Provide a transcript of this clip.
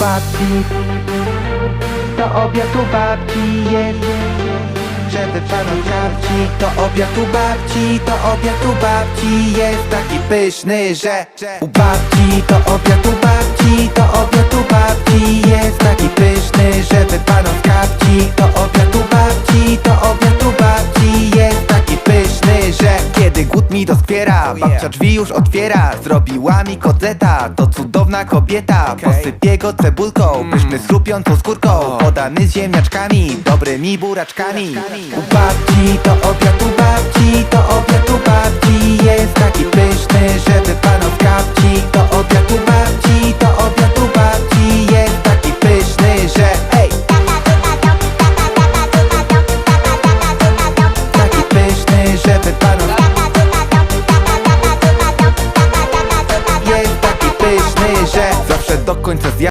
babci To obiad u babci jest. Żeby panom karci To obiad u babci, to obiad u babci Jest taki pyszny, że U babci, to obiad u babci To obiad Doskwiera Babcia drzwi już otwiera. Zrobiła mi kotleta. To cudowna kobieta. Posypię go cebulką. Pyszny z chrupiącą skórką. Podany z ziemniaczkami. Dobrymi buraczkami. U babci to obiad że zawsze do końca zjadę